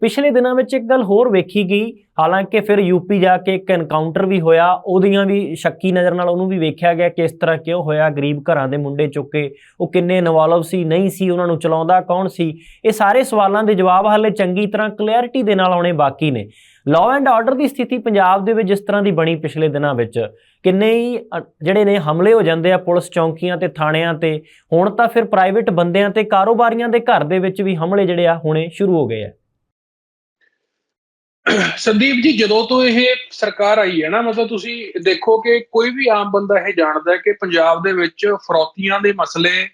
ਪਿਛਲੇ ਦਿਨਾਂ ਵਿੱਚ ਇੱਕ ਗੱਲ ਹੋਰ ਵੇਖੀ ਗਈ, ਹਾਲਾਂਕਿ ਫਿਰ ਯੂਪੀ ਜਾ ਕੇ ਇੱਕ ਐਨਕਾਊਂਟਰ ਵੀ ਹੋਇਆ, ਉਹਦੀਆਂ ਵੀ ਸ਼ੱਕੀ ਨਜ਼ਰ ਨਾਲ ਉਹਨੂੰ ਵੀ ਵੇਖਿਆ ਗਿਆ ਕਿ ਇਸ ਤਰ੍ਹਾਂ ਕਿਉਂ ਹੋਇਆ, ਗਰੀਬ ਘਰਾਂ ਦੇ ਮੁੰਡੇ ਚੁੱਕੇ ਉਹ ਕਿੰਨੇ ਇਨਵੋਲਵ ਸੀ, ਨਹੀਂ ਸੀ, ਉਹਨਾਂ ਨੂੰ ਚਲਾਉਂਦਾ ਕੌਣ ਸੀ? ਇਹ ਸਾਰੇ ਸਵਾਲਾਂ ਦੇ ਜਵਾਬ ਹਾਲੇ ਚੰਗੀ ਤਰ੍ਹਾਂ ਕਲੈਰਿਟੀ ਦੇ ਨਾਲ ਆਉਣੇ ਬਾਕੀ ਨੇ। ਲਾਅ ਐਂਡ ਆਰਡਰ ਦੀ ਸਥਿਤੀ ਪੰਜਾਬ ਦੇ ਵਿੱਚ ਜਿਸ ਤਰ੍ਹਾਂ ਦੀ ਬਣੀ ਪਿਛਲੇ ਦਿਨਾਂ ਵਿੱਚ। ਕਿੰਨੇ ਹੀ ਜਿਹੜੇ ਨੇ ਹਮਲੇ ਹੋ ਜਾਂਦੇ ਆ ਪੁਲਿਸ ਚੌਂਕੀਆਂ ਤੇ ਥਾਣਿਆਂ ਤੇ, ਹੁਣ ਤਾਂ ਫਿਰ ਪ੍ਰਾਈਵੇਟ ਬੰਦਿਆਂ ਤੇ ਕਾਰੋਬਾਰੀਆਂ ਦੇ ਘਰ ਦੇ ਵਿੱਚ ਵੀ ਹਮਲੇ ਜਿਹੜੇ ਆ ਹੋਣੇ ਸ਼ੁਰੂ ਹੋ ਗਏ ਆ। ਸੰਦੀਪ ਜੀ, ਜਦੋਂ ਤੋਂ ਇਹ ਸਰਕਾਰ ਆਈ ਹੈ ਨਾ, ਮਤਲਬ ਤੁਸੀਂ ਦੇਖੋ ਕਿ ਕੋਈ ਵੀ ਆਮ ਬੰਦਾ ਇਹ ਜਾਣਦਾ ਹੈ ਕਿ ਪੰਜਾਬ ਦੇ ਵਿੱਚ ਫਰੌਤੀਆਂ ਦੇ ਮਸਲੇ,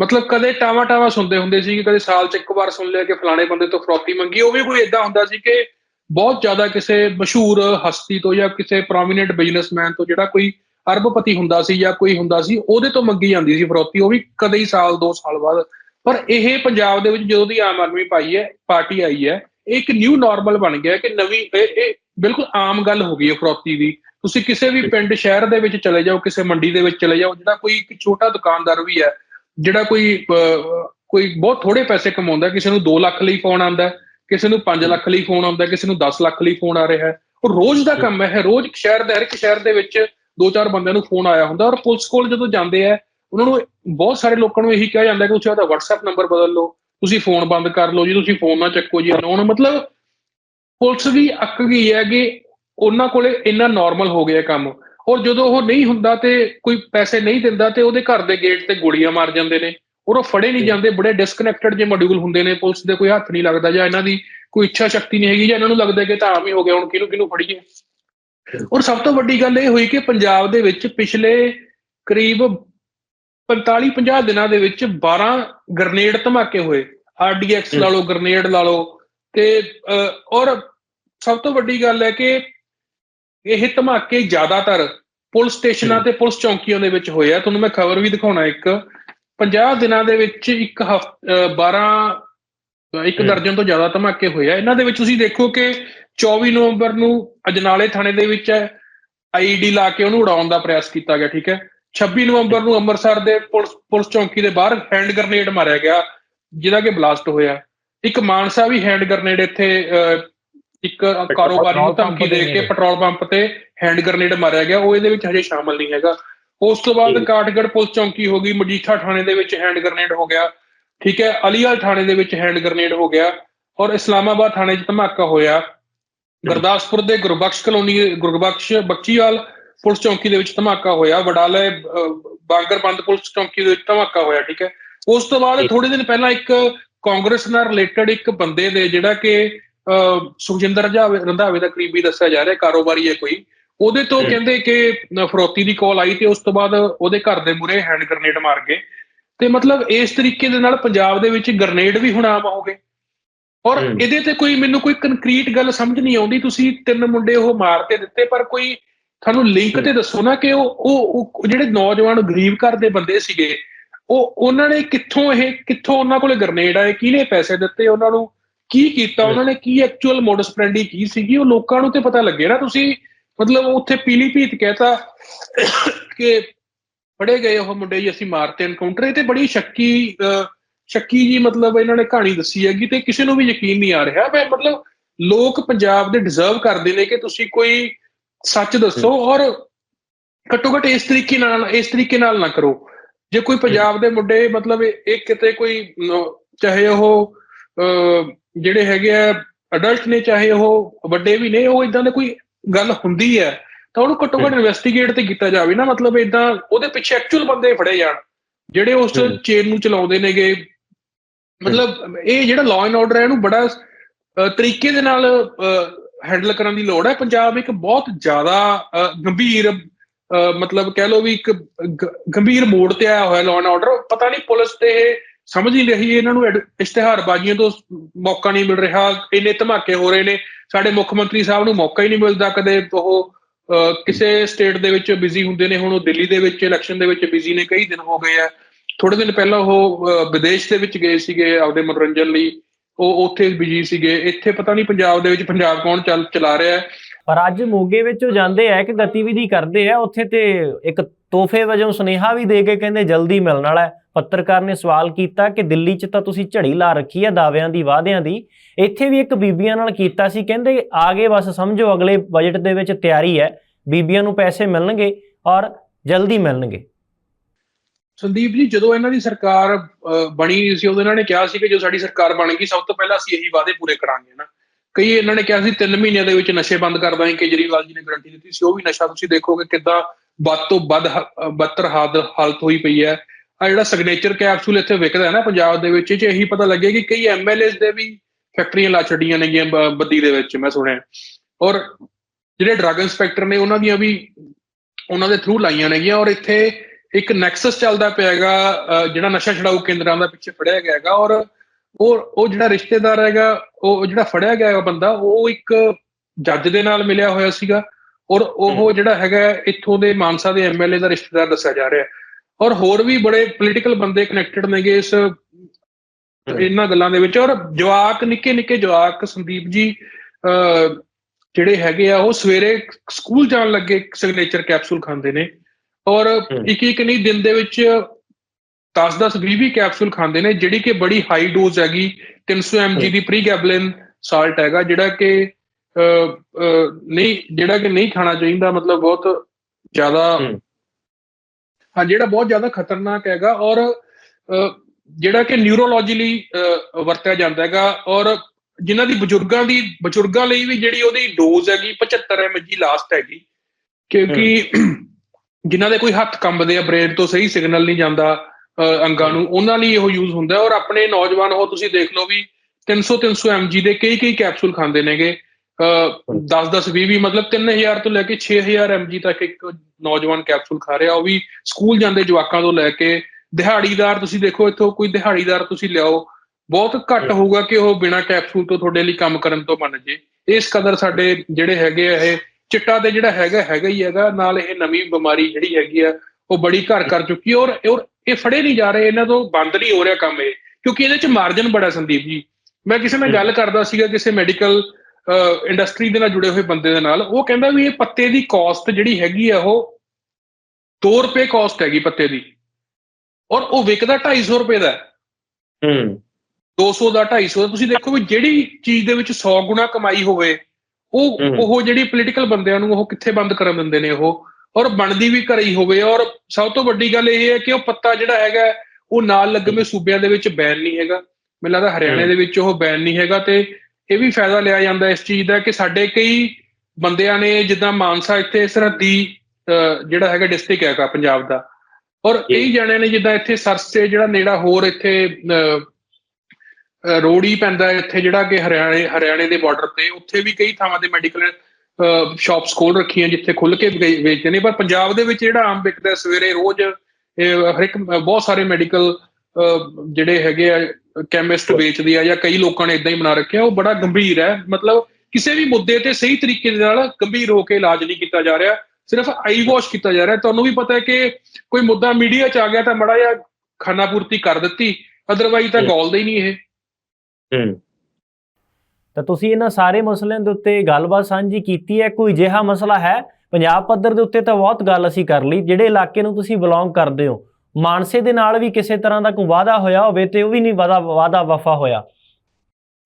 ਮਤਲਬ ਕਦੇ ਟਾਵਾ ਟਾਵਾ ਸੁਣਦੇ ਹੁੰਦੇ ਸੀ ਕਿ ਕਦੇ ਸਾਲ ਚ ਇੱਕ ਵਾਰ ਸੁਣ ਲਿਆ ਕਿ ਫਲਾਣੇ ਬੰਦੇ ਤੋਂ ਫਰੌਤੀ ਮੰਗੀ, ਉਹ ਵੀ ਕੋਈ ਇਦਾਂ ਹੁੰਦਾ ਸੀ ਕਿ ਬਹੁਤ ਜ਼ਿਆਦਾ ਕਿਸੇ ਮਸ਼ਹੂਰ ਹਸਤੀ ਤੋਂ ਜਾਂ ਕਿਸੇ ਪ੍ਰੋਮਿਨੈਂਟ ਬਿਜ਼ਨਸਮੈਨ ਤੋਂ ਜਿਹੜਾ ਕੋਈ ਅਰਬਪਤੀ ਹੁੰਦਾ ਸੀ ਜਾਂ ਕੋਈ ਹੁੰਦਾ ਸੀ, ਉਹਦੇ ਤੋਂ ਮੰਗੀ ਜਾਂਦੀ ਸੀ ਫਰੌਤੀ, ਉਹ ਵੀ ਕਦੇ ਹੀ ਸਾਲ 2 ਸਾਲ ਬਾਅਦ। ਪਰ ਇਹ ਪੰਜਾਬ ਦੇ ਵਿੱਚ ਜਦੋਂ ਦੀ ਆਮ ਆਦਮੀ ਪਾਈ ਹੈ, ਪਾਰਟੀ ਆਈ ਹੈ ਇੱਕ ਨਿਊ ਨਾਰਮਲ ਬਣ ਗਿਆ ਕਿ ਨਵੀਂ, ਇਹ ਬਿਲਕੁਲ ਆਮ ਗੱਲ ਹੋ ਗਈ ਹੈ ਫਰੋਤੀ ਦੀ। ਤੁਸੀਂ ਕਿਸੇ ਵੀ ਪਿੰਡ, ਸ਼ਹਿਰ ਦੇ ਵਿੱਚ ਚਲੇ ਜਾਓ, ਕਿਸੇ ਮੰਡੀ ਦੇ ਵਿੱਚ ਚਲੇ ਜਾਓ, ਜਿਹੜਾ ਕੋਈ ਇੱਕ ਛੋਟਾ ਦੁਕਾਨਦਾਰ ਵੀ ਹੈ, ਜਿਹੜਾ ਕੋਈ ਕੋਈ ਬਹੁਤ ਥੋੜੇ ਪੈਸੇ ਕਮਾਉਂਦਾ, ਕਿਸੇ ਨੂੰ 2 ਲੱਖ ਲਈ ਫੋਨ ਆਉਂਦਾ, ਕਿਸੇ ਨੂੰ 5 ਲੱਖ ਲਈ ਫੋਨ ਆਉਂਦਾ, ਕਿਸੇ ਨੂੰ 10 ਲੱਖ ਲਈ ਫੋਨ ਆ ਰਿਹਾ ਹੈ। ਉਹ ਰੋਜ਼ ਦਾ ਕੰਮ ਹੈ, ਰੋਜ਼ ਇੱਕ ਸ਼ਹਿਰ ਦੇ, ਹਰ ਇੱਕ ਸ਼ਹਿਰ ਦੇ ਵਿੱਚ ਦੋ ਚਾਰ ਬੰਦਿਆਂ ਨੂੰ ਫੋਨ ਆਇਆ ਹੁੰਦਾ ਔਰ ਪੁਲਿਸ ਕੋਲ ਜਦੋਂ ਜਾਂਦੇ ਆ ਉਹਨਾਂ ਨੂੰ ਬਹੁਤ ਸਾਰੇ ਲੋਕਾਂ ਨੂੰ ਇਹੀ ਕਿਹਾ ਜਾਂਦਾ ਕਿ ਤੁਸੀਂ ਆਪਦਾ WhatsApp ਨੰਬਰ ਬਦਲ ਲਓ ਤੁਸੀਂ ਫੋਨ ਬੰਦ ਕਰ ਲਓ ਜੀ, ਤੁਸੀਂ ਫੋਨ ਨਾ ਚੱਕੋ ਜੀ। ਅਨੋਨ ਮਤਲਬ ਪੁਲਿਸ ਵੀ ਅੱਕ ਗਈ ਹੈ ਕਿ ਉਹਨਾਂ ਕੋਲੇ ਇੰਨਾ ਨਾਰਮਲ ਹੋ ਗਿਆ ਕੰਮ। ਔਰ ਜਦੋਂ ਉਹ ਨਹੀਂ ਹੁੰਦਾ ਤੇ ਕੋਈ ਪੈਸੇ ਨਹੀਂ ਦਿੰਦਾ ਤੇ ਉਹਦੇ ਘਰ ਦੇ ਗੇਟ ਤੇ ਗੋਲੀਆਂ ਮਾਰ ਜਾਂਦੇ ਨੇ। ਔਰ ਉਹ ਫੜੇ ਨਹੀਂ ਜਾਂਦੇ, ਬੜੇ ਡਿਸਕਨੈਕਟਡ ਜੇ ਮੋਡਿਊਲ ਹੁੰਦੇ ਨੇ। ਪੁਲਿਸ ਦੇ ਕੋਈ ਹੱਥ ਨਹੀਂ ਲੱਗਦਾ ਜਾਂ ਇਹਨਾਂ ਦੀ ਕੋਈ ਇੱਛਾ ਸ਼ਕਤੀ ਨਹੀਂ ਹੈਗੀ ਜਾਂ ਇਹਨਾਂ ਨੂੰ ਲੱਗਦਾ ਕਿ ਤਾਂ ਆਮ ਹੀ ਹੋ ਗਿਆ, ਹੁਣ ਕਿਹਨੂੰ ਕਿਹਨੂੰ ਫੜੀਏ? ਔਰ ਸਭ ਤੋਂ ਵੱਡੀ ਗੱਲ ਇਹ ਹੋਈ ਕਿ ਪੰਜਾਬ ਦੇ ਵਿੱਚ ਪਿਛਲੇ ਕਰੀਬ 45-50 ਦਿਨਾਂ ਦੇ ਵਿੱਚ 12 ਗ੍ਰਨੇਡ ਧਮਾਕੇ ਹੋਏ। ਆਰਡੀਐਕਸ ਲਾ ਲਓ ਗ੍ਰਨੇਡ ਲਾ ਲਓ। ਤੇ ਔਰ ਸਭ ਤੋਂ ਵੱਡੀ ਗੱਲ ਹੈ ਕਿ ਇਹ ਧਮਾਕੇ ਜ਼ਿਆਦਾਤਰ ਪੁਲਿਸ ਸਟੇਸ਼ਨਾਂ ਤੇ ਪੁਲਿਸ ਚੌਂਕੀਆਂ ਦੇ ਵਿੱਚ ਹੋਏ ਆ। ਤੁਹਾਨੂੰ ਮੈਂ ਖਬਰ ਵੀ ਦਿਖਾਉਣਾ ਇੱਕ। 50 ਦਿਨਾਂ ਦੇ ਵਿੱਚ ਇੱਕ ਹਫ 12 ਇੱਕ। ਦਰਜਨ ਤੋਂ ਜ਼ਿਆਦਾ ਧਮਾਕੇ ਹੋਏ ਆ। ਇਹਨਾਂ ਦੇ ਵਿੱਚ ਤੁਸੀਂ ਦੇਖੋ ਕਿ 24 ਨਵੰਬਰ ਨੂੰ ਅਜਨਾਲੇ ਥਾਣੇ ਦੇ ਵਿੱਚ ਆਈਡੀ ਲਾ ਕੇ ਉਹਨੂੰ ਉਡਾਉਣ ਦਾ ਪ੍ਰਯਾਸ ਕੀਤਾ ਗਿਆ ਠੀਕ ਹੈ। 26 ਨਵੰਬਰ ਨੂੰ ਅੰਮ੍ਰਿਤਸਰ ਦੇ ਪੁਲਿਸ ਪੁਲਿਸ ਚੌਂਕੀ ਦੇ ਬਾਹਰ ਹੈਂਡ ਗ੍ਰਨੇਡ ਮਾਰਿਆ ਗਿਆ ਜਿਹਦਾ ਕਿ ਬਲਾਸਟ ਹੋਇਆ। ਇੱਕ ਮਾਨਸਾ ਵੀ ਹੈਂਡ ਗ੍ਰਨੇਡ ਇੱਥੇ ਇੱਕ ਕਾਰੋਬਾਰੀ ਨੂੰ ਧਮਕੀ ਦੇ ਕੇ। ਪੈਟਰੋਲ ਪੰਪ ਤੇ ਹੈਂਡ ਗ੍ਰਨੇਡ ਮਾਰਿਆ ਗਿਆ। ਉਹ ਇਹਦੇ ਵਿੱਚ ਹਜੇ ਸ਼ਾਮਲ ਨਹੀਂ ਹੈਗਾ। ਉਸ ਤੋਂ ਬਾਅਦ ਜੀ। ਕਾਠਗੜ੍ਹ ਪੁਲਿਸ ਚੌਂਕੀ ਹੋ ਗਈ। ਮਜੀਠਾ ਥਾਣੇ ਦੇ ਵਿੱਚ ਹੈਂਡ ਗ੍ਰਨੇਡ ਹੋ ਗਿਆ। ਠੀਕ ਹੈ ਅਲੀਵਾਲ ਥਾਣੇ ਦੇ ਵਿੱਚ ਹੈਂਡ ਗ੍ਰਨੇਡ ਹੋ ਗਿਆ। ਔਰ ਇਸਲਾਮਾਬਾਦ ਥਾਣੇ 'ਚ ਧਮਾਕਾ ਹੋਇਆ। ਗੁਰਦਾਸਪੁਰ ਦੇ ਗੁਰਬਖਸ਼ ਕਲੋਨੀ ਗੁਰਬਖਸ਼ ਬਖਸ਼ੀਵਾਲ ਪੁਲਿਸ ਚੌਂਕੀ ਦੇ ਵਿੱਚ ਧਮਾਕਾ ਹੋਇਆ ਵਡਾਲੇ ਬਾਂਗਰਬੰਦ ਪੁਲਿਸ ਚੌਂਕੀ ਦੇ ਵਿੱਚ ਧਮਾਕਾ ਹੋਇਆ ਠੀਕ ਹੈ ਉਸ ਤੋਂ ਬਾਅਦ। ਥੋੜੇ ਦਿਨ ਪਹਿਲਾਂ ਇੱਕ ਕਾਂਗਰਸ ਨਾਲ ਰਿਲੇਟਡ ਇੱਕ ਬੰਦੇ ਦੇ ਜਿਹੜਾ ਕਿ ਸੁਖਜਿੰਦਰ ਰੰਧਾਵੇ ਦਾ ਕਰੀਬੀ ਦੱਸਿਆ ਜਾ ਰਿਹਾ ਕਾਰੋਬਾਰੀ ਹੈ ਕੋਈ ਉਹਦੇ ਤੋਂ। ਕਹਿੰਦੇ ਕਿ ਫਰੋਤੀ ਦੀ ਕਾਲ ਆਈ ਤੇ ਉਸ ਤੋਂ ਬਾਅਦ ਉਹਦੇ ਘਰ ਦੇ ਮੂਹਰੇ ਹੈਂਡ ਗ੍ਰਨੇਡ ਮਾਰ ਗਏ ਤੇ ਮਤਲਬ ਇਸ ਤਰੀਕੇ ਦੇ ਨਾਲ ਪੰਜਾਬ ਦੇ ਵਿੱਚ ਗ੍ਰਨੇਡ ਵੀ ਹੁਣ ਆਮ ਹੋ ਗਏ ਔਰ। ਇਹਦੇ ਤੇ ਕੋਈ ਮੈਨੂੰ ਕੋਈ ਕੰਕਰੀਟ ਗੱਲ ਸਮਝ ਨਹੀਂ ਆਉਂਦੀ ਤੁਸੀਂ ਤਿੰਨ ਮੁੰਡੇ ਉਹ ਮਾਰ ਤੇ ਦਿੱਤੇ ਪਰ ਕੋਈ ਤੁਹਾਨੂੰ ਲਿੰਕ ਤੇ ਦੱਸੋ ਨਾ ਕਿ ਉਹ ਉਹ ਜਿਹੜੇ ਨੌਜਵਾਨ ਗਰੀਬ ਘਰ ਦੇ ਬੰਦੇ ਸੀਗੇ ਉਹ ਉਹਨਾਂ ਨੇ ਕਿੱਥੋਂ ਇਹ ਕਿੱਥੋਂ ਉਹਨਾਂ ਕੋਲੇ ਗ੍ਰਨੇਡ ਆਏ? ਕਿਹਨੇ ਪੈਸੇ ਦਿੱਤੇ ਉਹਨਾਂ ਨੂੰ? ਕੀ ਕੀਤਾ? ਉਹਨਾਂ ਨੇ ਕੀ ਐਕਚੁਅਲ ਮੋਡਸ ਪ੍ਰੈਂਡੀ ਕੀ ਸੀਗੀ? ਉਹ ਲੋਕਾਂ ਨੂੰ ਤੇ ਪਤਾ ਲੱਗੇ ਨਾ ਤੁਸੀਂ। ਮਤਲਬ ਉੱਥੇ ਪੀਲੀ ਭੀਤ ਕਹਿਤਾ ਕਿ ਫੜੇ ਗਏ ਉਹ ਮੁੰਡੇ ਜੀ ਅਸੀਂ ਮਾਰਤੇ ਐਨਕਾਊਂਟਰ ਇਹ ਤੇ ਬੜੀ ਸ਼ੱਕੀ ਸ਼ੱਕੀ ਜੀ ਮਤਲਬ ਇਹਨਾਂ ਨੇ ਕਹਾਣੀ ਦੱਸੀ ਹੈਗੀ ਤੇ ਕਿਸੇ ਨੂੰ ਵੀ ਯਕੀਨ ਨਹੀਂ ਆ ਰਿਹਾ। ਮੈਂ ਮਤਲਬ ਲੋਕ ਪੰਜਾਬ ਦੇ ਡਿਜ਼ਰਵ ਕਰਦੇ ਨੇ ਕਿ ਤੁਸੀਂ ਕੋਈ ਸੱਚ ਦੱਸੋ ਔਰ ਘੱਟੋ ਘੱਟ ਇਸ ਤਰੀਕੇ ਨਾਲ ਇਸ ਤਰੀਕੇ ਨਾਲ ਨਾ ਕਰੋ। ਜੇ ਕੋਈ ਪੰਜਾਬ ਦੇ ਮੁੰਡੇ ਮਤਲਬ ਇਹ ਕਿਤੇ ਕੋਈ ਚਾਹੇ ਉਹ ਜਿਹੜੇ ਹੈਗੇ ਆ ਅਡਲਟ ਨੇ ਚਾਹੇ ਉਹ ਵੱਡੇ ਵੀ ਨੇ ਉਹ ਇਦਾਂ ਦੇ ਕੋਈ ਗੱਲ ਹੁੰਦੀ ਹੈ ਤਾਂ ਉਹਨੂੰ ਘੱਟੋ ਘੱਟ ਇਨਵੈਸਟੀਗੇਟ ਤੇ ਕੀਤਾ ਜਾਵੇ ਨਾ। ਮਤਲਬ ਇਦਾਂ ਉਹਦੇ ਪਿੱਛੇ ਐਕਚੁਅਲ ਬੰਦੇ ਫੜੇ ਜਾਣ ਜਿਹੜੇ ਉਸ। ਚੇਨ ਨੂੰ ਚਲਾਉਂਦੇ ਨੇਗੇ। ਮਤਲਬ ਇਹ ਜਿਹੜਾ ਲਾਅ ਐਂਡ ਆਰਡਰ ਹੈ ਇਹਨੂੰ ਬੜਾ ਤਰੀਕੇ ਦੇ ਨਾਲ ਹੈਂਡਲ ਕਰਨ ਦੀ ਲੋੜ ਹੈ। ਪੰਜਾਬ ਇੱਕ ਬਹੁਤ ਜ਼ਿਆਦਾ ਗੰਭੀਰ ਮਤਲਬ ਕਹਿ ਲਓ ਵੀ ਇੱਕ ਗੰਭੀਰ ਮੋੜ ਤੇ ਆਇਆ ਹੋਇਆ ਲਾਅ ਐਂਡ ਆਰਡਰ ਪਤਾ ਨਹੀਂ ਪੁਲਿਸ ਤੇ ਸਮਝ ਨਹੀਂ ਰਹੀ ਇਹਨਾਂ ਨੂੰ ਇਸ਼ਤਿਹਾਰਬਾਜ਼ੀਆਂ ਤੋਂ ਮੌਕਾ ਨਹੀਂ ਮਿਲ ਰਿਹਾ। ਇੰਨੇ ਧਮਾਕੇ ਹੋ ਰਹੇ ਨੇ। ਸਾਡੇ ਮੁੱਖ ਮੰਤਰੀ ਸਾਹਿਬ ਨੂੰ ਮੌਕਾ ਹੀ ਨਹੀਂ ਮਿਲਦਾ ਕਦੇ ਉਹ ਅਹ, ਕਿਸੇ ਸਟੇਟ ਦੇ ਵਿੱਚ ਬਿਜ਼ੀ ਹੁੰਦੇ ਨੇ। ਹੁਣ ਉਹ ਦਿੱਲੀ ਦੇ ਵਿੱਚ ਇਲੈਕਸ਼ਨ ਦੇ ਵਿੱਚ ਬਿਜ਼ੀ ਨੇ। ਕਈ ਦਿਨ ਹੋ ਗਏ ਆ। ਥੋੜੇ ਦਿਨ ਪਹਿਲਾਂ ਉਹ ਵਿਦੇਸ਼ ਦੇ ਵਿੱਚ ਗਏ ਸੀਗੇ ਆਪਦੇ ਮਨੋਰੰਜਨ ਲਈ। ਉਹ ਉੱਥੇ ਬਿਜ਼ੀ ਸੀਗੇ। ਇੱਥੇ ਪਤਾ ਨਹੀਂ ਪੰਜਾਬ ਦੇ ਵਿੱਚ ਪੰਜਾਬ ਕੌਣ ਚੱਲ, ਚਲਾ ਰਿਹਾ ਹੈ। ਪਰ ਅੱਜ ਮੋਗੇ ਵਿੱਚ ਉਹ ਜਾਂਦੇ ਆ ਕਿ ਗਤੀਵਿਧੀ ਕਰਦੇ ਆ। ਉੱਥੇ ਤੇ ਇੱਕ ਤੋਹਫੇ ਵਜੋਂ ਸੁਨੇਹਾ ਵੀ ਦੇ ਕੇ ਕਹਿੰਦੇ ਜਲਦੀ ਮਿਲਣ ਵਾਲਾ ਪੱਤਰਕਾਰ ਨੇ ਸਵਾਲ ਕੀਤਾ ਕਿ ਦਿੱਲੀ 'ਚ ਤਾਂ ਤੁਸੀਂ ਝੜੀ ਲਾ ਰੱਖੀ ਹੈ ਦਾਅਵਿਆਂ ਦੀ, ਵਾਅਦਿਆਂ ਦੀ। ਇੱਥੇ ਵੀ ਇੱਕ ਬੀਬੀਆਂ ਨਾਲ ਕੀਤਾ ਸੀ। ਕਹਿੰਦੇ ਆਗੇ ਬਸ ਸਮਝੋ ਅਗਲੇ ਬਜਟ ਦੇ ਵਿੱਚ ਤਿਆਰੀ ਹੈ। ਬੀਬੀਆਂ ਨੂੰ ਪੈਸੇ ਮਿਲਣਗੇ ਔਰ ਜਲਦੀ ਮਿਲਣਗੇ। ਸੰਦੀਪ ਜੀ, ਜਦੋਂ ਇਹਨਾਂ ਦੀ ਸਰਕਾਰ ਬਣੀ ਨਹੀਂ ਸੀ, ਉਦੋਂ ਇਹਨਾਂ ਨੇ ਕਿਹਾ ਸੀ ਕਿ ਜੋ ਸਾਡੀ ਸਰਕਾਰ ਬਣ ਗਈ, ਸਭ ਤੋਂ ਪਹਿਲਾਂ ਅਸੀਂ ਇਹੀ ਵਾਅਦੇ ਪੂਰੇ ਕਰਾਂਗੇ ਨਾ ਕਈ ਇਹਨਾਂ ਨੇ ਕਿਹਾ ਸੀ 3 ਮਹੀਨਿਆਂ ਦੇ ਵਿੱਚ ਨਸ਼ੇ ਬੰਦ ਕਰ ਦਾਂਗੇ, ਕੇਜਰੀਵਾਲ ਜੀ ਨੇ ਗਾਰੰਟੀ ਦਿੱਤੀ ਸੀ, ਉਹ ਵੀ ਨਸ਼ਾ ਤੁਸੀਂ ਦੇਖੋਗੇ ਕਿੱਦਾਂ ਵੱਧ ਤੋਂ ਵੱਧ ਹ- ਹਾਲਤ ਹੋਈ ਪਈ ਹੈ। ਆ ਜਿਹੜਾ ਸਿਗਨੇਚਰ ਕੈਪਸੂਲ ਇੱਥੇ ਵਿਕਦਾ ਹੈ ਨਾ ਪੰਜਾਬ ਦੇ ਵਿੱਚ, ਇਹ 'ਚ ਇਹੀ ਪਤਾ ਲੱਗਿਆ ਕਿ ਕਈ ਐਮਐਲਏਸ ਦੇ ਵੀ ਫੈਕਟਰੀਆਂ ਲਾ ਛੱਡੀਆਂ ਨੇਗੀਆਂ ਬ- ਬੱਦੀ ਦੇ ਵਿੱਚ, ਮੈਂ ਸੁਣਿਆ। ਔਰ ਜਿਹੜੇ ਡਰੱਗ ਇੰਸਪੈਕਟਰ ਨੇ, ਉਹਨਾਂ ਦੀਆਂ ਵੀ, ਉਹਨਾਂ ਦੇ ਥਰੂ ਲਾਈਆਂ ਨੇ ਗੀਆਂ, ਔਰ ਇੱਥੇ ਇੱਕ ਨੈਕਸਸ ਚੱਲਦਾ ਪਿਆ ਹੈਗਾ ਅਹ ਜਿਹੜਾ ਨਸ਼ਾ ਛਡਾਊ ਕੇਂਦਰਾਂ ਦਾ ਪਿੱਛੇ ਫੜਿਆ ਗਿਆ ਹੈਗਾ ਔਰ ਉਹ ਉਹ ਜਿਹੜਾ ਰਿਸ਼ਤੇਦਾਰ ਹੈਗਾ ਉਹ ਜਿਹੜਾ ਫੜਿਆ ਗਿਆ ਬੰਦਾ ਉਹ ਇੱਕ ਜੱਜ ਦੇ ਨਾਲ ਮਿਲਿਆ ਹੋਇਆ ਸੀਗਾ ਔਰ ਉਹ ਜਿਹੜਾ ਹੈਗਾ ਇੱਥੋਂ ਦੇ ਮਾਨਸਾ ਦੇ ਐਮਐਲਏ ਦਾ ਰਿਸ਼ਤੇਦਾਰ ਦੱਸਿਆ ਜਾ ਰਿਹਾ। ਔਰ ਹੋਰ ਵੀ ਬੜੇ ਪੋਲੀਟੀਕਲ ਬੰਦੇ ਕਨੈਕਟਡ ਨੇਗੇ ਇਸ ਇਹਨਾਂ ਗੱਲਾਂ ਦੇ ਵਿੱਚ ਔਰ ਜਵਾਕ ਨਿੱਕੇ ਨਿੱਕੇ ਜਵਾਕ ਸੰਦੀਪ ਜੀ ਜਿਹੜੇ ਹੈਗੇ ਆ ਉਹ ਸਵੇਰੇ ਸਕੂਲ ਜਾਣ ਲੱਗੇ ਸਿਗਨੇਚਰ ਕੈਪਸੂਲ ਖਾਂਦੇ ਨੇ। ਔਰ ਇੱਕ ਇੱਕ ਨਹੀਂ ਦਿਨ ਦੇ ਵਿੱਚ 10 10 20 20 ਕੈਪਸੂਲ ਖਾਂਦੇ ਨੇ ਜਿਹੜੀ ਕਿ ਬੜੀ ਹਾਈ ਡੋਜ਼ ਹੈਗੀ। 300 mg ਦੀ ਪ੍ਰੀਗੈਬਲਿਨ ਸਾਲਟ ਹੈਗਾ ਜਿਹੜਾ ਕਿ ਨਹੀਂ ਜਿਹੜਾ ਕਿ ਨਹੀਂ ਖਾਣਾ ਚਾਹੀਦਾ ਮਤਲਬ ਬਹੁਤ ਜ਼ਿਆਦਾ। ਹਾਂ। ਜਿਹੜਾ ਬਹੁਤ ਜ਼ਿਆਦਾ ਖਤਰਨਾਕ ਹੈਗਾ ਔਰ ਜਿਹੜਾ ਕਿ ਨਿਊਰੋਲੋਜੀਲੀ ਵਰਤਿਆ ਜਾਂਦਾ ਹੈਗਾ ਔਰ ਜਿਨ੍ਹਾਂ ਦੀ ਬਜ਼ੁਰਗਾਂ ਦੀ ਬਜ਼ੁਰਗਾਂ ਲਈ ਵੀ ਜਿਹੜੀ ਉਹਦੀ ਡੋਜ਼ ਹੈਗੀ 75 mg ਲਾਸਟ ਹੈਗੀ। ਕਿਉਂਕਿ ਜਿਨ੍ਹਾਂ ਦੇ ਕੋਈ ਹੱਥ ਕੰਬਦੇ ਆ ਬ੍ਰੇਨ ਤੋਂ ਸਹੀ ਸਿਗਨਲ ਨਹੀਂ ਜਾਂਦਾ ਅੰਗਾਂ ਨੂੰ ਉਹਨਾਂ ਲਈ ਇਹੋ ਯੂਜ਼ ਹੁੰਦਾ ਹੈ। ਔਰ ਆਪਣੇ ਨੌਜਵਾਨ ਉਹ ਤੁਸੀਂ ਦੇਖ ਲਓ ਵੀ 300 300 mg ਦੇ ਕਈ ਕਈ ਕੈਪਸੂਲ ਖਾਂਦੇ ਨੇਗੇ। 10 10 20 20 ਮਤਲਬ 3000 ਤੋਂ ਲੈ ਕੇ 6000 mg ਤੱਕ ਇੱਕ ਨੌਜਵਾਨ ਕੈਪਸੂਲ ਖਾ ਰਿਹਾ। ਉਹ ਵੀ ਸਕੂਲ ਜਾਂਦੇ ਜਵਾਕਾਂ ਤੋਂ ਲੈ ਕੇ। ਦਿਹਾੜੀਦਾਰ ਤੁਸੀਂ ਦੇਖੋ ਇੱਥੋਂ ਕੋਈ ਦਿਹਾੜੀਦਾਰ ਤੁਸੀਂ ਲਿਆਓ। ਬਹੁਤ ਘੱਟ। ਹੋਊਗਾ ਕਿ ਉਹ ਬਿਨਾਂ ਕੈਪਸੂਲ ਤੋਂ ਤੁਹਾਡੇ ਲਈ ਕੰਮ ਕਰਨ ਤੋਂ ਮੰਨ ਜੇ। ਇਸ ਕਦਰ ਸਾਡੇ ਜਿਹੜੇ ਹੈਗੇ ਆ ਇਹ ਚਿੱਟਾ ਤੇ ਜਿਹੜਾ ਹੈਗਾ ਹੈਗਾ ਹੀ ਹੈਗਾ ਨਾਲ ਇਹ ਨਵੀਂ ਬਿਮਾਰੀ ਜਿਹੜੀ ਹੈਗੀ ਆ ਉਹ ਬੜੀ ਘਰ ਕਰ ਚੁੱਕੀ ਔਰ ਔਰ ਇਹ ਫੜੇ ਨਹੀਂ ਜਾ ਰਹੇ ਇਹਨਾਂ ਤੋਂ ਬੰਦ ਨਹੀਂ ਹੋ ਰਿਹਾ ਕੰਮ ਇਹ ਕਿਉਂਕਿ ਇਹਦੇ ਚ ਮਾਰਜਨ ਬੜਾ ਸੰਦੀਪ ਜੀ ਮੈਂ ਕਿਸੇ ਨਾਲ। ਗੱਲ ਕਰਦਾ ਸੀਗਾ ਕਿਸੇ ਮੈਡੀਕਲ ਇੰਡਸਟਰੀ ਦੇ ਨਾਲ ਜੁੜੇ ਹੋਏ ਬੰਦੇ ਦੇ ਨਾਲ ਉਹ ਕਹਿੰਦਾ ਵੀ ਇਹ ਪੱਤੇ ਦੀ ਕਾਸਟ ਜਿਹੜੀ ਹੈਗੀ ਆ ਉਹ 2 ਰੁਪਏ ਕਾਸਟ ਹੈਗੀ ਪੱਤੇ ਦੀ ਔਰ ਉਹ ਵਿਕਦਾ 250 ਰੁਪਏ ਦਾ ਹੈ। ਹੂੰ 200 ਦਾ 250 ਦਾ ਤੁਸੀਂ ਦੇਖੋ ਵੀ ਜਿਹੜੀ ਚੀਜ਼ ਦੇ ਵਿੱਚ 100 ਗੁਣਾ ਕਮਾਈ ਹੋਵੇ ਉਹ। ਉਹ ਜਿਹੜੀ ਪੋਲੀਟੀਕਲ ਬੰਦਿਆਂ ਨੂੰ ਉਹ ਕਿੱਥੇ ਬੰਦ ਕਰਨ ਦਿੰਦੇ ਨੇ ਉਹ ਔਰ ਬਣਦੀ ਵੀ ਘਰੇ ਹੀ ਹੋਵੇ ਔਰ ਸਭ ਤੋਂ ਵੱਡੀ ਗੱਲ ਇਹ ਹੈ ਕਿ ਉਹ ਪੱਤਾ ਜਿਹੜਾ ਹੈਗਾ ਉਹ ਨਾਲ ਲੱਗਵੇਂ ਸੂਬਿਆਂ ਦੇ ਵਿੱਚ ਬੈਨ ਨਹੀਂ ਹੈਗਾ ਮੈਨੂੰ ਲੱਗਦਾ ਹਰਿਆਣੇ। ਦੇ ਵਿੱਚ ਉਹ ਬੈਨ ਨਹੀਂ ਹੈਗਾ ਤੇ ਇਹ ਵੀ ਫਾਇਦਾ ਲਿਆ ਜਾਂਦਾ ਇਸ ਚੀਜ਼ ਦਾ ਕਿ ਸਾਡੇ ਕਈ ਬੰਦਿਆਂ ਨੇ ਜਿੱਦਾਂ ਮਾਨਸਾ ਇੱਥੇ ਸਰਹੱਦੀ ਅਹ, ਜਿਹੜਾ ਹੈਗਾ ਡਿਸਟ੍ਰਿਕਟ ਹੈਗਾ ਪੰਜਾਬ ਦਾ ਔਰ ਜੀ। ਕਈ ਜਣੇ ਨੇ ਜਿੱਦਾਂ ਇੱਥੇ ਸਰਸੇ ਜਿਹੜਾ ਨੇੜਾ ਹੋਰ ਇੱਥੇ ਹੀ ਪੈਂਦਾ ਇੱਥੇ ਜਿਹੜਾ ਕਿ ਹਰਿਆਣੇ ਹਰਿਆਣੇ ਦੇ ਬਾਰਡਰ ਤੇ। ਉੱਥੇ ਵੀ ਕਈ ਥਾਵਾਂ ਤੇ ਮੈਡੀਕਲ ਸ਼ਾਪਸ ਖੋਲ ਰੱਖੀਆਂ ਜਿੱਥੇ ਖੁੱਲ ਕੇ ਵੇਚਦੇ ਨੇ। ਪਰ ਪੰਜਾਬ ਦੇ ਵਿੱਚ ਜਿਹੜਾ ਆਮ ਵਿਕਦਾ ਸਵੇਰੇ ਰੋਜ਼ ਹਰ ਇੱਕ ਬਹੁਤ ਸਾਰੇ ਮੈਡੀਕਲ ਜਿਹੜੇ ਹੈਗੇ ਆ ਕੈਮਿਸਟ ਵੇਚਦੇ ਆ ਜਾਂ ਕਈ ਲੋਕਾਂ ਨੇ ਇਦਾਂ ਹੀ ਬਣਾ ਰੱਖਿਆ। ਉਹ ਬੜਾ ਗੰਭੀਰ ਹੈ। ਮਤਲਬ ਕਿਸੇ ਵੀ ਮੁੱਦੇ ਤੇ ਸਹੀ ਤਰੀਕੇ ਦੇ ਨਾਲ ਗੰਭੀਰ ਹੋ ਕੇ ਇਲਾਜ ਨਹੀਂ ਕੀਤਾ ਜਾ ਰਿਹਾ। ਸਿਰਫ ਆਈ ਵਾਸ਼ ਕੀਤਾ ਜਾ ਰਿਹਾ। ਤੁਹਾਨੂੰ ਵੀ ਪਤਾ ਹੈ ਕਿ ਕੋਈ ਮੁੱਦਾ ਮੀਡੀਆ 'ਚ ਆ ਗਿਆ ਤਾਂ ਮੜਾ ਜਿਹਾ ਖਾਨਾ ਪੂਰਤੀ ਕਰ ਦਿੱਤੀ। ਅਦਰਵਾਈਜ਼ ਤਾਂ। ਗੋਲਦਾ ਹੀ ਨਹੀਂ ਇਹ। ਹੂੰ। ਤਾਂ ਤੁਸੀਂ ਇਹਨਾਂ ਸਾਰੇ ਮਸਲਿਆਂ ਦੇ ਉੱਤੇ ਗੱਲਬਾਤ ਸਾਂਝੀ ਕੀਤੀ ਹੈ ਕੋਈ ਜਿਹਾ ਮਸਲਾ ਹੈ? ਪੰਜਾਬ ਪੱਧਰ ਦੇ ਉੱਤੇ ਤਾਂ ਬਹੁਤ ਗੱਲ ਅਸੀਂ ਕਰ ਲਈ ਜਿਹੜੇ ਇਲਾਕੇ ਨੂੰ ਤੁਸੀਂ ਬਿਲੋਂਗ ਕਰਦੇ ਹੋ। ਮਾਨਸੇ ਦੇ ਨਾਲ ਵੀ ਕਿਸੇ ਤਰ੍ਹਾਂ ਦਾ ਕੋਈ ਵਾਅਦਾ ਹੋਇਆ ਹੋਵੇ ਤੇ ਉਹ ਵੀ ਨਹੀਂ ਵਾਦਾ ਵਾਦਾ ਵਫਾ ਹੋਇਆ।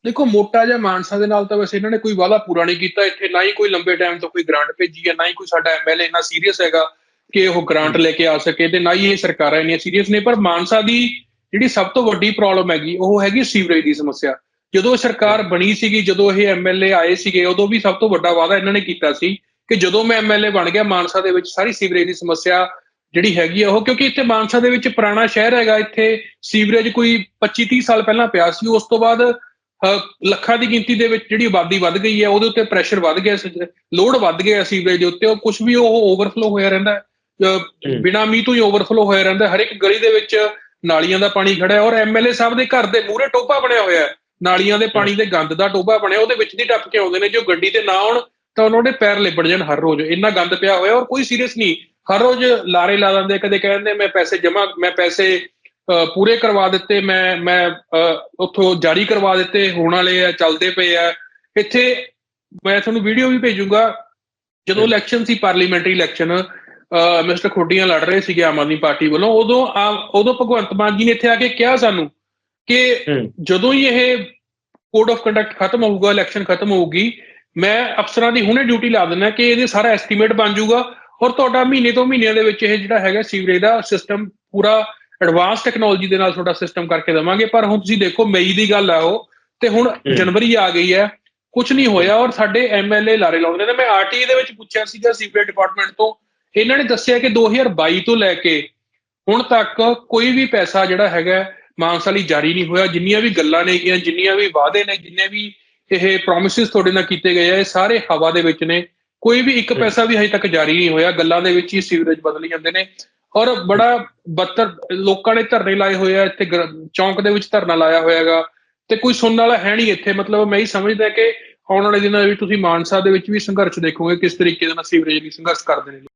ਦੇਖੋ ਮੋਟਾ ਜਿਹਾ ਮਾਨਸਾ ਦੇ ਨਾਲ ਤਾਂ ਵੈਸੇ ਇਹਨਾਂ ਨੇ ਕੋਈ ਵਾਅਦਾ ਪੂਰਾ ਨਹੀਂ ਕੀਤਾ ਇੱਥੇ ਨਾ ਹੀ ਕੋਈ ਲੰਬੇ ਟਾਈਮ ਤੋਂ ਕੋਈ ਗ੍ਰਾਂਟ ਭੇਜੀ ਹੈ ਨਾ ਹੀ ਕੋਈ ਸਾਡਾ ਐਮਐਲਏ ਇੰਨਾ ਸੀਰੀਅਸ ਹੈਗਾ ਕਿ ਉਹ ਗ੍ਰਾਂਟ ਲੈ ਕੇ ਆ ਸਕੇ ਤੇ ਨਾ ਹੀ ਇਹ ਸਰਕਾਰਾਂ ਇੰਨੀਆਂ ਸੀਰੀਅਸ ਨੇ ਪਰ ਮਾਨਸਾ ਦੀ ਜਿਹੜੀ ਸਭ ਤੋਂ ਵੱਡੀ ਪ੍ਰੋਬਲਮ ਹੈਗੀ ਉਹ ਹੈਗੀ ਸੀਵਰੇਜ ਦੀ ਸਮੱਸਿਆ ਜਦੋਂ ਸਰਕਾਰ ਬਣੀ ਸੀਗੀ ਜਦੋਂ ਇਹ ਐਮਐਲਏ ਆਏ ਸੀਗੇ ਉਦੋਂ ਵੀ ਸਭ ਤੋਂ ਵੱਡਾ ਵਾਅਦਾ ਇਹਨਾਂ ਨੇ ਕੀਤਾ ਸੀ ਕਿ ਜਦੋਂ ਮੈਂ ਐਮਐਲਏ ਬਣ ਗਿਆ ਮਾਨਸਾ ਦੇ ਵਿੱਚ ਸਾਰੀ ਸੀਵਰੇਜ ਦੀ ਸਮੱਸਿਆ ਜਿਹੜੀ ਹੈਗੀ ਆ ਉਹ ਕਿਉਂਕਿ ਇੱਥੇ ਮਾਨਸਾ ਦੇ ਵਿੱਚ ਪੁਰਾਣਾ ਸ਼ਹਿਰ ਹੈਗਾ ਇੱਥੇ ਸੀਵਰੇਜ ਕੋਈ 25 30 ਸਾਲ ਪਹਿਲਾਂ ਪਿਆ ਸੀ ਉਸ ਤੋਂ ਬਾਅਦ ਲੱਖਾਂ ਦੀ ਗਿਣਤੀ ਦੇ ਵਿੱਚ ਜਿਹੜੀ ਆਬਾਦੀ ਵੱਧ ਗਈ ਹੈ ਉਹਦੇ ਉੱਤੇ ਪ੍ਰੈਸ਼ਰ ਵੱਧ ਗਿਆ ਲੋਡ ਵੱਧ ਗਿਆ ਸੀਵਰੇਜ ਦੇ ਉੱਤੇ ਉਹ ਕੁਝ ਵੀ ਉਹ ਓਵਰਫਲੋ ਹੋਇਆ ਰਹਿੰਦਾ। ਬਿਨਾਂ ਮੀਂਹ ਤੋਂ ਹੀ ਓਵਰਫਲੋ ਹੋਇਆ ਰਹਿੰਦਾ। ਹਰ ਇੱਕ ਗਲੀ ਦੇ ਵਿੱਚ ਨਾਲੀਆਂ ਦਾ ਪਾਣੀ ਖੜਾ ਔਰ ਐਮਐਲਏ ਸਾਹਿਬ ਦੇ ਘਰ ਦੇ ਮੂਹਰੇ ਟੋਭਾ ਬਣਿਆ ਹੋਇਆ ਹੈ। ਨਾਲੀਆਂ ਦੇ ਪਾਣੀ ਦੇ ਗੰਦ ਦਾ ਟੋਭਾ ਬਣਿਆ ਉਹਦੇ ਵਿੱਚ ਦੀ ਟੱਪ ਕੇ ਆਉਂਦੇ ਨੇ। ਜੋ ਗੱਡੀ ਤੇ ਨਾ ਆਉਣ ਤਾਂ ਉਹਨਾਂ ਦੇ ਪੈਰ ਲਿਬੜ ਜਾਣ ਹਰ ਰੋਜ਼। ਇੰਨਾ ਗੰਦ ਪਿਆ ਹੋਇਆ ਔਰ ਕੋਈ ਸੀਰੀਅਸ ਨਹੀਂ। ਹਰ ਰੋਜ਼ ਲਾਰੇ ਲਾ ਦਿੰਦੇ ਕਦੇ ਕਹਿੰਦੇ ਮੈਂ ਪੈਸੇ ਜਮਾ ਮੈਂ ਪੈਸੇ ਪੂਰੇ ਕਰਵਾ ਦਿੱਤੇ ਮੈਂ ਮੈਂ ਉੱਥੋਂ ਜਾਰੀ ਕਰਵਾ ਦਿੱਤੇ ਹੋਣ ਵਾਲੇ ਆ ਚੱਲਦੇ ਪਏ ਆ। ਇੱਥੇ ਮੈਂ ਤੁਹਾਨੂੰ ਵੀਡੀਓ ਵੀ ਭੇਜੂੰਗਾ। ਜਦੋਂ। ਇਲੈਕਸ਼ਨ ਸੀ ਪਾਰਲੀਮੈਂਟਰੀ ਇਲੈਕਸ਼ਨ ਮਿਸਟਰ ਖੋਡੀਆਂ ਲੜ ਰਹੇ ਸੀਗੇ ਆਮ ਆਦਮੀ ਪਾਰਟੀ ਵੱਲੋਂ ਉਦੋਂ ਆ- ਉਦੋਂ ਭਗਵੰਤ ਮਾਨ ਜੀ ਨੇ ਇੱਥੇ ਆ ਕੇ ਕਿਹਾ ਸਾਨੂੰ ਕਿ। ਜਦੋਂ ਹੀ ਇਹ ਕੋਡ ਆਫ ਕੰਡਕਟ ਖਤਮ ਹੋਊਗਾ ਇਲੈਕਸ਼ਨ ਖਤਮ ਹੋਊਗੀ ਮੈਂ ਅਫਸਰਾਂ ਦੀ ਹੁਣੇ ਡਿਊਟੀ ਲਾ ਦਿੰਦਾ ਕਿ ਇਹਦੇ ਸਾਰਾ ਐਸਟੀਮੇਟ ਬਣ ਜਾਊਗਾ ਔਰ ਤੁਹਾਡਾ ਮਹੀਨੇ ਤੋਂ ਮਹੀਨਿਆਂ ਦੇ ਵਿੱਚ ਇਹ ਜਿਹੜਾ ਹੈਗਾ ਸੀਵਰੇਜ ਦਾ ਸਿਸਟਮ ਪੂਰਾ ਐਡਵਾਂਸ ਟੈਕਨੋਲੋਜੀ ਦੇ ਨਾਲ ਤੁਹਾਡਾ ਸਿਸਟਮ ਕਰਕੇ ਦੇਵਾਂਗੇ। ਪਰ ਹੁਣ ਤੁਸੀਂ ਦੇਖੋ ਮਈ ਦੀ ਗੱਲ ਆ ਉਹ ਤੇ ਹੁਣ ਜਨਵਰੀ ਆ ਗਈ ਹੈ ਕੁਝ ਨਹੀਂ ਹੋਇਆ ਔਰ ਸਾਡੇ ਐਮਐਲਏ ਲਾਰੇ ਲਾਉਂਦੇ ਨੇ। ਮੈਂ ਆਰਟੀਏ ਦੇ ਵਿੱਚ ਪੁੱਛਿਆ ਸੀਗਾ ਸੀਵਰੇਜ ਡਿਪਾਰਟਮੈਂਟ ਤੋਂ ਇਹਨਾਂ ਨੇ ਦੱਸਿਆ ਕਿ 2022 ਤੋਂ ਲੈ ਕੇ ਹੁਣ ਤੱਕ ਕੋਈ ਵੀ ਪੈਸਾ ਜਿਹੜਾ ਹੈਗਾ ਮਾਨਸਾ ਲਈ ਜਾਰੀ ਨਹੀਂ ਹੋਇਆ। ਜਿੰਨੀਆਂ ਵੀ ਗੱਲਾਂ ਨੇ ਗੀਆਂ ਜਿੰਨੀਆਂ ਵੀ ਵਾਅਦੇ ਨੇ, ਜਿੰਨੇ ਵੀ ਇਹ ਪ੍ਰੋਮਿਸਸ ਤੁਹਾਡੇ ਨਾਲ ਕੀਤੇ ਗਏ ਆ, ਇਹ ਸਾਰੇ ਹਵਾ ਦੇ ਵਿੱਚ ਨੇ। ਕੋਈ ਵੀ ਇੱਕ ਪੈਸਾ ਵੀ ਹਜੇ ਤੱਕ ਜਾਰੀ ਨਹੀਂ ਹੋਇਆ। ਗੱਲਾਂ ਦੇ ਵਿੱਚ ਹੀ ਸੀਵਰੇਜ ਬਦਲੀ ਜਾਂਦੇ ਨੇ। ਔਰ ਬੜਾ ਬੱਤਰ, ਲੋਕਾਂ ਨੇ ਧਰਨੇ ਲਾਏ ਹੋਏ ਆ, ਇੱਥੇ ਗਰ- ਚੌਂਕ ਦੇ ਵਿੱਚ ਧਰਨਾ ਲਾਇਆ ਹੋਇਆਗਾ ਤੇ ਕੋਈ ਸੁਣਨ ਵਾਲਾ ਹੈ ਨਹੀਂ ਇੱਥੇ। ਮਤਲਬ ਮੈਂ ਹੀ ਸਮਝਦਾ ਕਿ ਆਉਣ ਵਾਲੇ ਦਿਨਾਂ ਵਿੱਚ ਤੁਸੀਂ ਮਾਨਸਾ ਦੇ ਵਿੱਚ ਵੀ ਸੰਘਰਸ਼ ਦੇਖੋਗੇ, ਕਿਸ ਤਰੀਕੇ ਦੇ ਨਾਲ ਸੀਵਰੇਜ ਲਈ ਸੰਘਰਸ਼ ਕਰਦੇ ਨੇ